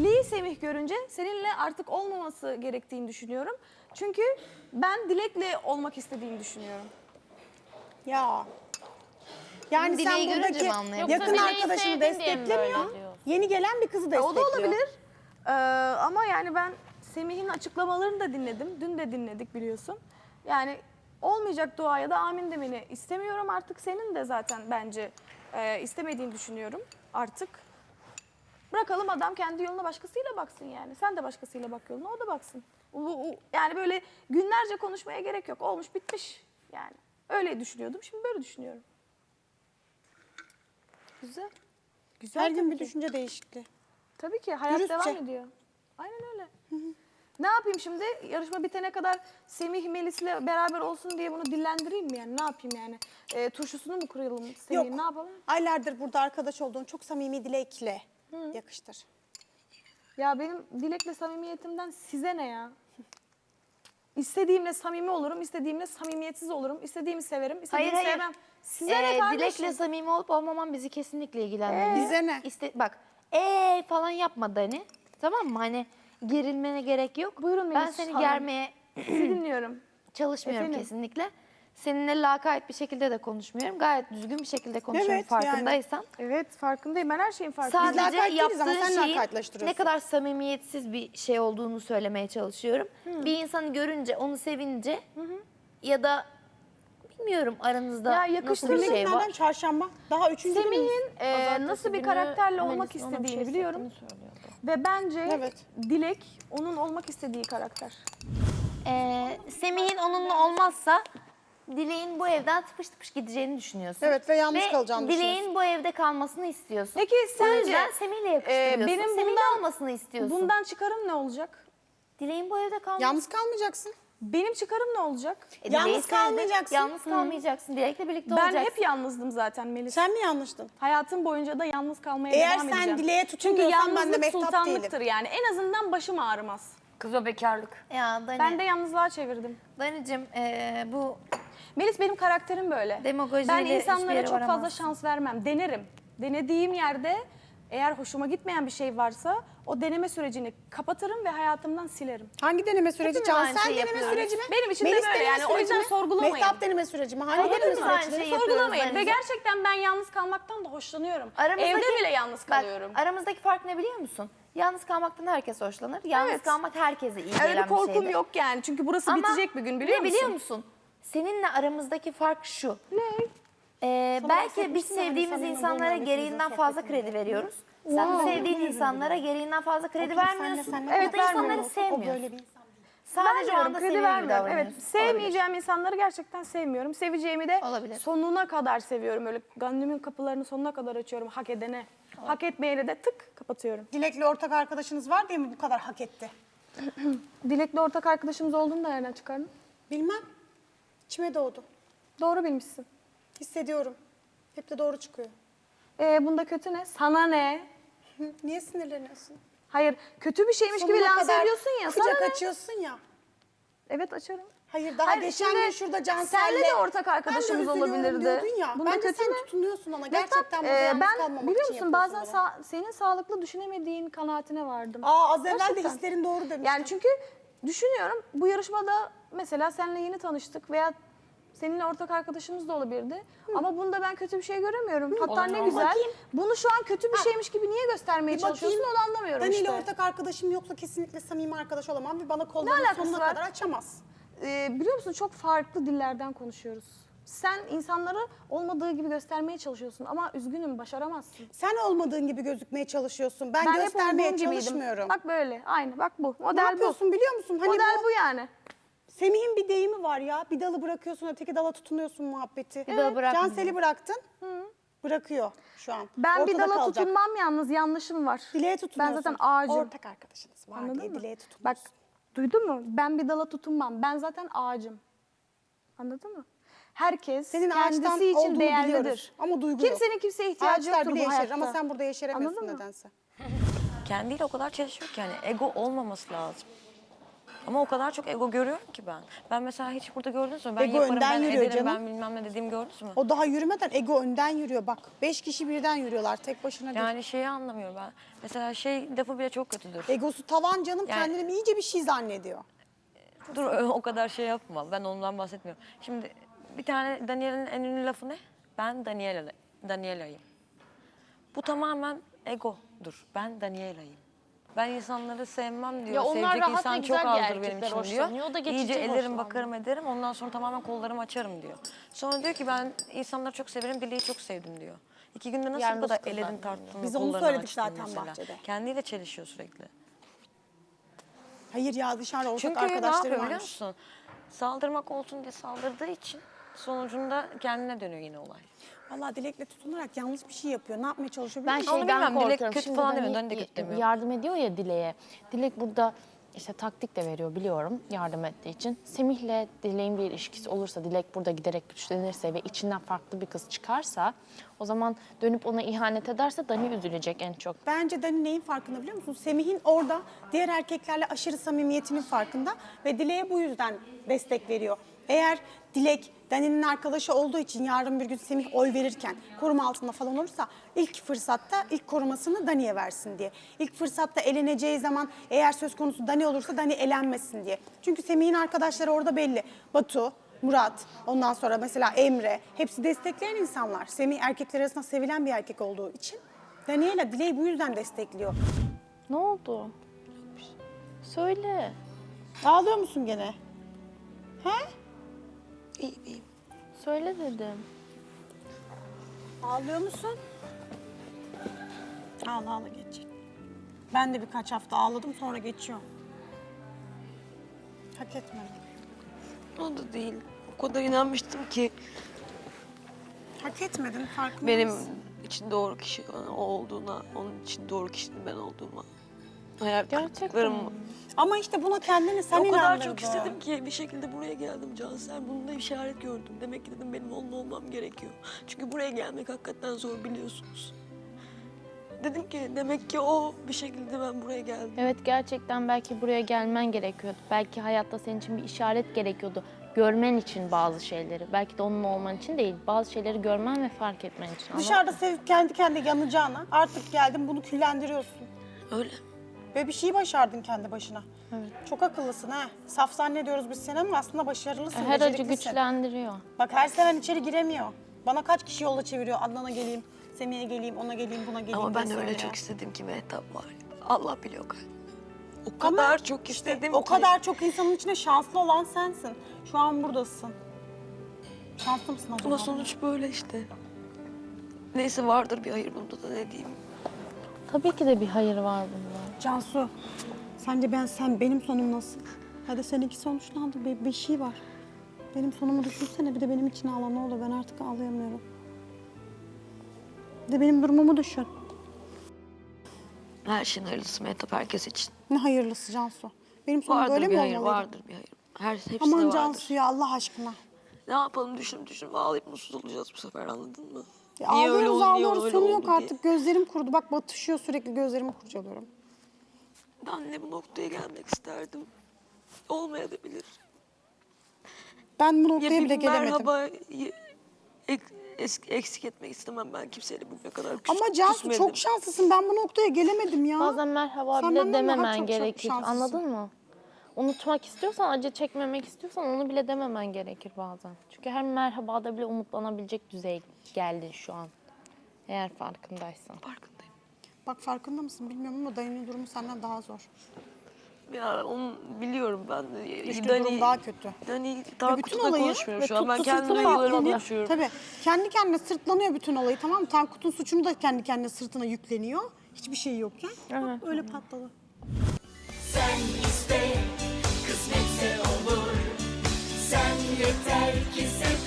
Dileği Semih görünce seninle artık olmaması gerektiğini düşünüyorum. Çünkü ben Dilek'le olmak istediğimi düşünüyorum. Ya. Yani Dileği sen görünce buradaki mi yakın Yoksa arkadaşını dileği sevdin diye mi desteklemiyor. Yeni gelen bir kızı destekliyor. o da olabilir. Ee, ama yani ben Semih'in açıklamalarını da dinledim. Dün de dinledik biliyorsun. Yani olmayacak duaya da amin demeni istemiyorum artık. Senin de zaten bence e, istemediğini düşünüyorum artık. Bırakalım adam kendi yoluna başkasıyla baksın yani. Sen de başkasıyla bak yoluna, o da baksın. Bu- yani böyle günlerce konuşmaya gerek yok. Olmuş bitmiş yani. Öyle düşünüyordum, şimdi böyle düşünüyorum. Güzel. Güzel Her gün bir düşünce değişikliği. Tabii ki hayat Dürüstçe. devam ediyor. Aynen öyle. Ne yapayım şimdi? Yarışma bitene kadar Semih Melis'le beraber olsun diye bunu dillendireyim mi yani? Ne yapayım yani? E, turşusunu mu kuralım Semih? Yok. Ne yapalım? Aylardır burada arkadaş olduğun çok samimi dilekle yakıştır. Ya benim Dilek'le samimiyetimden size ne ya? İstediğimle samimi olurum, istediğimle samimiyetsiz olurum. İstediğimi severim, istediğimi Hayır, hayır. sevmem. Size ne Ee, kardeşim? Dilek'le samimi olup olmaman bizi kesinlikle ilgilendirmiyor. Bize ne? İste, bak ee falan yapma Dani. Tamam mı? Hani gerilmene gerek yok. Buyurun Ben Melis seni Hanım. germeye Sizi dinliyorum. çalışmıyorum Efendim? kesinlikle. Seninle lakayt bir şekilde de konuşmuyorum. Gayet düzgün bir şekilde konuşuyorum Evet, yani. farkındaysan. Evet farkındayım. Ben her şeyin farkındayım. Sadece lakayt değiliz ama yaptığın sen şeyin lakaytlaştırıyorsun. ne kadar samimiyetsiz bir şey olduğunu söylemeye çalışıyorum. Bir insanı görünce, onu sevince ya da bilmiyorum aranızda Ya nasıl yakıştırmak bir şey Dilek nereden var. çarşamba? Daha üçüncü günümüz. Semih'in e, nasıl bir karakterle olmak istediğini biliyorum. Ve bence Evet. Dilek onun olmak istediği karakter. Ee, Semih'in onunla olmazsa Dileğin bu evden tıpış tıpış gideceğini düşünüyorsun. Evet ve yalnız kalacağını Dileğin düşünüyorsun. bu evde kalmasını istiyorsun. Peki O sence yüzden Semih'le yakıştırıyorsun. e, benim Semih'le bundan- olmasını istiyorsun. bundan çıkarım ne olacak? Dileğin bu evde kalması. Yalnız kalmayacaksın. Benim çıkarım ne olacak? E, Yalnız kalmayacaksın. Yalnız kalmayacaksın. Dilek'le birlikte Ben olacaksın. hep yalnızdım zaten Melis. Sen mi yanlıştın? Hayatım boyunca da yalnız kalmaya Eğer devam sen edeceğim. dileğe Çünkü tutunuyorsan ben de yalnızlık mehtap sultanlıktır yani. En azından başım ağrımaz. Kız o bekarlık. Ya Dani, Ben de yalnızlığa çevirdim. Dani'cim e, bu Melis benim karakterim böyle. Demagojiyle Ben hiçbir insanlara çok fazla varamazsın. şans vermem. Denerim. Denediğim yerde eğer hoşuma gitmeyen bir şey varsa o deneme sürecini kapatırım ve hayatımdan silerim. Hangi deneme süreci? Hepimiz aynı Cansel şeyi deneme yapıyoruz. süreci mi? Benim için de Melis böyle deneme yani. O süreci yüzden mi? sorgulamayın. Mehtap deneme süreci mi? Hangi deneme aynı süreci? şeyi yapıyoruz Sorgulamayın ve gerçekten ben yalnız kalmaktan da hoşlanıyorum. Aramızdaki- Evde bile yalnız Bak, kalıyorum. aramızdaki fark ne biliyor musun? Yalnız kalmaktan herkes hoşlanır. Yalnız Evet. kalmak herkese iyi Öyle gelen bir korkum şeydir. yok yani. Çünkü burası Ama bitecek bir gün biliyor ne musun? biliyor musun? Seninle aramızdaki fark şu. Ne? Ee, belki biz hani sevdiğimiz insanlara gereğinden fazla kredi veriyoruz. Sen Wow. sevdiğin insanlara gereğinden fazla kredi vermiyorsun. senle ya Evet, da insanları vermiyorum. Sevmiyorsun. böyle bir insan. Sadece o Vermiyorum, kredi seviyor gibi vermiyorum. Evet, sevmeyeceğim insanları gerçekten sevmiyorum. Seveceğimi de Olabilir. sonuna kadar seviyorum. Öyle gönlümün kapılarını sonuna kadar açıyorum hak edene. Hak etmeyene de tık kapatıyorum. Dilek'le ortak arkadaşınız var diye mi bu kadar hak etti? Dilek'le ortak arkadaşımız olduğunu da nereden çıkardın? Bilmem. İçime doğdu. Doğru bilmişsin. Hissediyorum. Hep de doğru çıkıyor. Ee, bunda kötü ne? Sana ne? Niye sinirleniyorsun? Hayır, kötü bir şeymiş gibi Sonuna lanse kadar ediyorsun ya. Sana Kucak ne? açıyorsun ya. Evet açarım. Hayır daha Hayır, geçen şimdi gün şurada Cansel'le... senle de ortak arkadaşımız ben de olabilirdi. diyordun ya. Bunda Bence kötü sen ne? tutunuyorsun ona. Gerçekten burada e, yalnız ben kalmamak biliyor için musun bazen yapıyorsun bunu. sa- senin sağlıklı düşünemediğin kanaatine vardım. Aa az evvel de Gerçekten. hislerin doğru demiştin. Yani çünkü düşünüyorum bu yarışmada mesela seninle yeni tanıştık veya seninle ortak arkadaşımız da olabilirdi. Ama bunda ben kötü bir şey göremiyorum. Hatta ne Olur, güzel. bakayım. Bunu şu an kötü bir şeymiş gibi niye göstermeye Bir çalışıyorsun bakayım. onu anlamıyorum Dani ile işte. ortak arkadaşım yoksa kesinlikle samimi arkadaş olamam ve bana kollarını alakası sonuna var? kadar açamaz. Ee, biliyor musun çok farklı dillerden konuşuyoruz. Sen insanları olmadığı gibi göstermeye çalışıyorsun ama üzgünüm başaramazsın. Sen olmadığın gibi gözükmeye çalışıyorsun. Ben, hep göstermeye olduğum gibiydim. çalışmıyorum. Bak böyle aynı bak bu. Model ne yapıyorsun biliyor musun? bu. Hani Model bu, bu yani. Semih'in bir deyimi var ya. Bir dalı bırakıyorsun öteki dala tutunuyorsun muhabbeti. Bir dalı bırakmıyor. Cansel'i bıraktın. Bırakıyor şu an. Ben bir Ortada dala kalacak. tutunmam yalnız yanlışım var. Dileğe Ben tutunuyorsun. zaten ağacım. Ortak arkadaşınız var Anladın diye mı? dileğe tutunuyorsun. Bak duydun mu? Ben bir dala tutunmam. Ben zaten ağacım. Anladın mı? Herkes Senin ağaçtan kendisi için olduğunu değerlidir. biliyoruz ama duygu yok. Kimsenin kimseye ihtiyacı Ağaçlar yoktur bile bu yeşerir hayatta. ama sen burada yeşeremiyorsun Anladın mı? nedense. Kendiyle o kadar çalışıyor ki yani ego olmaması lazım. Ama o kadar çok ego görüyorum ki ben. Ben mesela hiç burada gördünüz mü? Ben Ego yaparım, önden ben yürüyor ederim, canım. ben bilmem ne dediğim gördünüz mü? O daha yürümeden ego önden yürüyor bak. Beş kişi birden yürüyorlar tek başına değil. Yani şeyi anlamıyorum ben. Mesela şey lafı bile çok kötüdür. Egosu tavan canım Yani- kendini iyice bir şey zannediyor. Dur o kadar şey yapma. Ben ondan bahsetmiyorum. Şimdi bir tane Daniel'in en ünlü lafı ne? Ben Daniela, Daniela'yım. Bu tamamen egodur. Ben Daniela'yım. Ben insanları sevmem diyor. Ya onlar Sevecek rahat insan güzel çok bir azdır benim erkekler için diyor. hoşlanıyor. O da geçici İyice hoşlanıyor. bakarım ederim. Ondan sonra tamamen kollarımı açarım diyor. Sonra diyor ki ben insanları çok severim. Dileği çok sevdim diyor. İki günde nasıl bu Yalnız kadar eledin bunlar. tarttın Biz onu kollarını söyledik açtın zaten mesela. bahçede. Kendiyle çelişiyor sürekli. Hayır ya dışarıda ortak Çünkü ne arkadaşları yapıyor biliyor varmış. musun? Saldırmak olsun diye saldırdığı için sonucunda kendine dönüyor yine olay. Vallahi Dilek'le tutunarak yanlış bir şey yapıyor. Ne yapmaya çalışıyor Ben? Onu şeyden bilmem, Dilek korkuyorum. kötü Şimdi falan demiyor, Dani de kötü demiyor. Yardım ediyor ya Dilek'e. Dilek burada işte taktik de veriyor biliyorum yardım ettiği için. Semih'le Dilek'in bir ilişkisi olursa, Dilek burada giderek güçlenirse ve içinden farklı bir kız çıkarsa o zaman dönüp ona ihanet ederse Dani üzülecek en çok. Bence Dani neyin farkında biliyor musun? Semih'in orada diğer erkeklerle aşırı samimiyetinin farkında ve Dilek'e bu yüzden destek veriyor. Eğer Dilek Dani'nin arkadaşı olduğu için yarın bir gün Semih oy verirken koruma altında falan olursa ilk fırsatta ilk korumasını Dani'ye versin diye. İlk fırsatta eleneceği zaman eğer söz konusu Dani olursa Dani elenmesin diye. Çünkü Semih'in arkadaşları orada belli. Batu, Murat, ondan sonra mesela Emre hepsi destekleyen insanlar. Semih erkekler arasında sevilen bir erkek olduğu için Daniela Dileği bu yüzden destekliyor. Ne oldu? Söyle. Ağlıyor musun gene? He? İyi iyiyim. Söyle dedim. Ağlıyor musun? Ağla ağla geçecek. Ben de birkaç hafta ağladım sonra geçiyor. Hak etmedim. O da değil. O kadar inanmıştım ki Hak etmedin farkında benim mısın? için doğru kişi o olduğuna, onun için doğru kişinin ben olduğuma. Hayal Gerçekten kırıklıklarım mi? Ama işte buna kendini sen o kadar çok istedim ki bir şekilde buraya geldim Cansel. Bunda işaret gördüm. Demek ki dedim benim onun olmam gerekiyor. Çünkü buraya gelmek hakikaten zor biliyorsunuz. Dedim ki demek ki o bir şekilde ben buraya geldim. Evet gerçekten belki buraya gelmen gerekiyordu. Belki hayatta senin için bir işaret gerekiyordu. Görmen için bazı şeyleri. Belki de onun olman için değil. Bazı şeyleri görmen ve fark etmen için. Dışarıda sevip kendi kendine yanacağına artık geldin bunu küllendiriyorsun. Öyle. Ve bir şey başardın kendi başına. Çok akıllısın ha. Saf zannediyoruz biz seni ama aslında başarılısın, Her acı beceriklisin. güçlendiriyor. Bak her seven içeri giremiyor. Bana kaç kişi yola çeviriyor. Adnan'a geleyim, Semih'e geleyim, ona geleyim, buna geleyim Ama ben diye öyle söylüyor. çok istedim ki Mehtap var. Allah biliyor kalbim. O Ama kadar çok işte istedim O ki. kadar çok insanın içinde şanslı olan sensin. Şu an buradasın. Şanslı mısın zaman? Ama sonuç böyle işte. Neyse vardır bir hayır bunda da ne diyeyim. Tabii ki de bir hayır var bunda. Cansu, sence ben sen benim sonum nasıl? Hadi seninki sonuçlandı. Bir, bir şey var. Benim sonumu düşünsene. Bir de benim için ağla ne olur. Ben artık ağlayamıyorum. Bir de benim durumumu düşün. Her şeyin hayırlısı Mehtap herkes için. Ne hayırlısı Cansu. Benim sonum Vardır böyle bir mi hayır, olmalıydı? vardır bir hayır. Her hepsi de Aman vardır. Cansu ya Allah aşkına. Ne yapalım düşünüp düşünüp ağlayıp mutsuz olacağız bu sefer anladın mı? Ya Niye öyle ağlıyoruz oldu, niye ağlıyoruz öyle sonu yok oldu diye. artık. Gözlerim kurudu. Bak batışıyor sürekli gözlerimi kurcalıyorum. Ben de bu noktaya gelmek isterdim. Olmayabilir. Ben bu Ya noktaya bir bile gelemedim. merhaba ek, eksik etmek istemem ben kimseyle bugüne kadar küs, Ama Cansu küsmedim. çok şanslısın. Ben bu noktaya gelemedim ya. Bazen merhaba Sen bile dememen gerekir. şanslısın. Anladın mı? Unutmak istiyorsan, acı çekmemek istiyorsan onu bile dememen gerekir bazen. Çünkü her merhabada bile umutlanabilecek düzeye geldin şu an. Eğer farkındaysan. Farkındayım. Bak farkında mısın bilmiyorum ama dayının durumu senden daha zor. Ya onu biliyorum ben Dani- durum daha kötü. Dani Ve Tankut'la konuşmuyorum ve şu an. Ben tuttu kendi sırtına duygularımı atlanıyor. konuşuyorum. Tabii. Kendi kendine sırtlanıyor bütün olayı tamam mı? Tankut'un suçunu da kendi kendine sırtına yükleniyor. Hiçbir şey yokken. Evet. Bak öyle patladı. Sen iste, kısmetse olur. Sen yeter ki sev